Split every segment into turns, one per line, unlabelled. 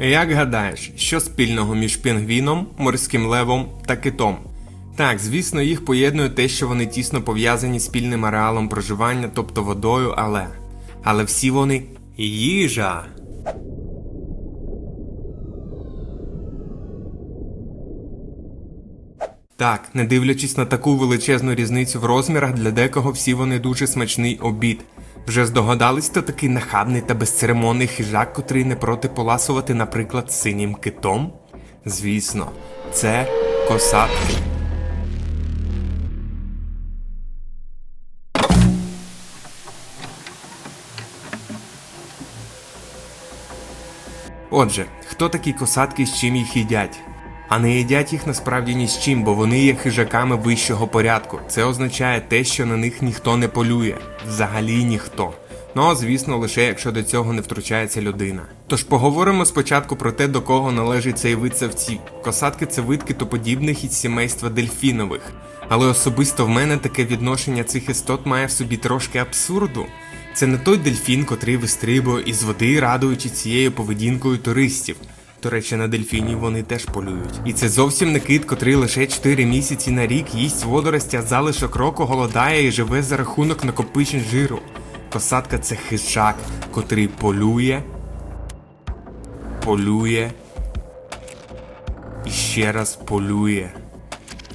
Як гадаєш, що спільного між пінгвіном, морським левом та китом? Так, звісно, їх поєднує те, що вони тісно пов'язані спільним ареалом проживання, тобто водою, але. Але всі вони їжа. Так, не дивлячись на таку величезну різницю в розмірах, для декого всі вони дуже смачний обід. Вже здогадались, хто такий нахабний та безцеремонний хижак, котрий не проти поласувати, наприклад, синім китом? Звісно, це косатки. Отже, хто такі косатки з чим їх їдять? А не їдять їх насправді ні з чим, бо вони є хижаками вищого порядку. Це означає те, що на них ніхто не полює, взагалі ніхто. Ну звісно, лише якщо до цього не втручається людина. Тож поговоримо спочатку про те, до кого належить цей вид савців. Косатки це вид китоподібних із сімейства дельфінових. Але особисто в мене таке відношення цих істот має в собі трошки абсурду. Це не той дельфін, котрий вистрибує із води, радуючи цією поведінкою туристів. До речі, на дельфінів вони теж полюють. І це зовсім не кит, котрий лише 4 місяці на рік їсть водорості, залишок року голодає і живе за рахунок накопичень жиру. Косатка це хижак, котрий полює, полює і ще раз полює.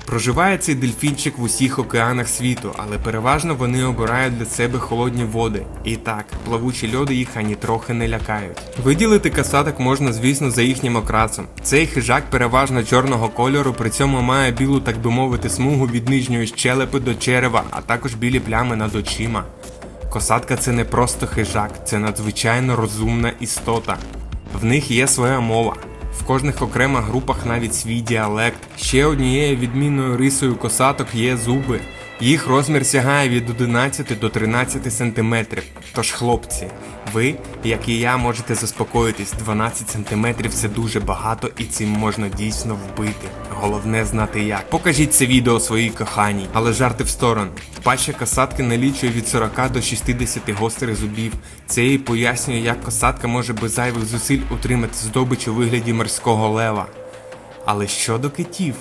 Проживає цей дельфінчик в усіх океанах світу, але переважно вони обирають для себе холодні води. І так, плавучі льоди їх ані трохи не лякають. Виділити касаток можна, звісно, за їхнім окрасом. Цей хижак переважно чорного кольору, при цьому має білу, так би мовити, смугу від нижньої щелепи до черева, а також білі плями над очима. Косатка це не просто хижак, це надзвичайно розумна істота. В них є своя мова. В кожних окремих групах навіть свій діалект. Ще однією відмінною рисою косаток є зуби. Їх розмір сягає від 11 до 13 см. Тож, хлопці, ви, як і я, можете заспокоїтись, 12 см це дуже багато і цим можна дійсно вбити. Головне знати як. Покажіть це відео своїй коханій, але жарти в сторону. Паща касатки налічує від 40 до 60 гострих зубів. Це і пояснює, як касатка може без зайвих зусиль утримати здобич у вигляді морського лева. Але щодо китів.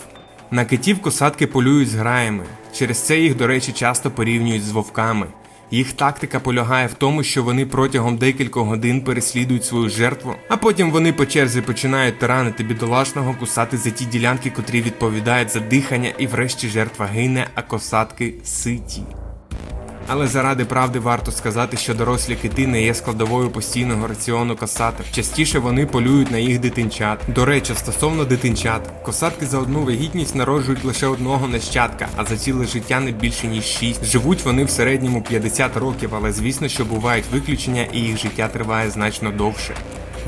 На китів косатки полюють з граями. Через це їх, до речі, часто порівнюють з вовками. Їх тактика полягає в тому, що вони протягом декількох годин переслідують свою жертву, а потім вони по черзі починають таранити бідолашного, кусати за ті ділянки, котрі відповідають за дихання, і врешті жертва гине, а косатки ситі. Але заради правди варто сказати, що дорослі кити не є складовою постійного раціону косаток. Частіше вони полюють на їх дитинчат. До речі, стосовно дитинчат, косатки за одну вагітність народжують лише одного нащадка, а за ціле життя не більше ніж 6. Живуть вони в середньому 50 років, але звісно, що бувають виключення, і їх життя триває значно довше.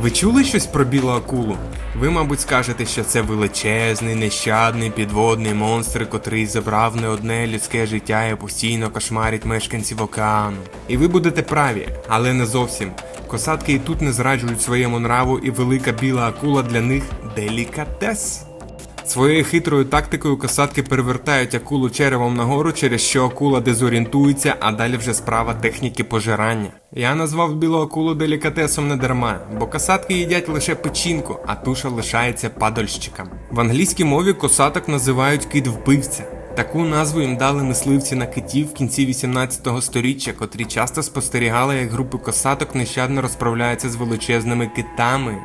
Ви чули щось про білу акулу? Ви, мабуть, скажете, що це величезний, нещадний підводний монстр, котрий забрав не одне людське життя і постійно кошмарить мешканців океану. І ви будете праві, але не зовсім. Косатки і тут не зраджують своєму нраву, і велика біла акула для них делікатес. Своєю хитрою тактикою касатки перевертають акулу черевом нагору, через що акула дезорієнтується, а далі вже справа техніки пожирання. Я назвав білу акулу делікатесом не дарма, бо касатки їдять лише печінку, а туша лишається падальщикам. В англійській мові косаток називають кит вбивця. Таку назву їм дали мисливці на китів в кінці 18 століття, котрі часто спостерігали, як групи косаток нещадно розправляються з величезними китами.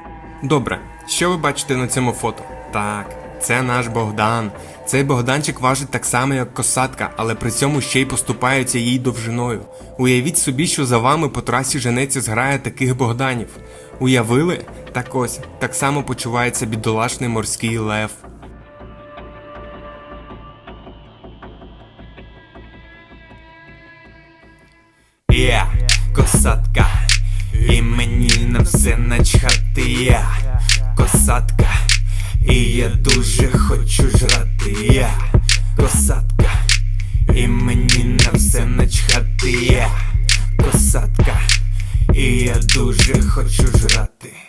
Добре, що ви бачите на цьому фото? Так, це наш Богдан. Цей Богданчик важить так само, як косатка, але при цьому ще й поступається їй довжиною. Уявіть собі, що за вами по трасі женеться зграє таких Богданів. Уявили? Так ось, так само почувається бідолашний морський лев.
Я косатка, і мені на все начхати я косатка, і я дуже хочу жрати я косатка, і мені на все начхати я косатка, і я дуже хочу жрати.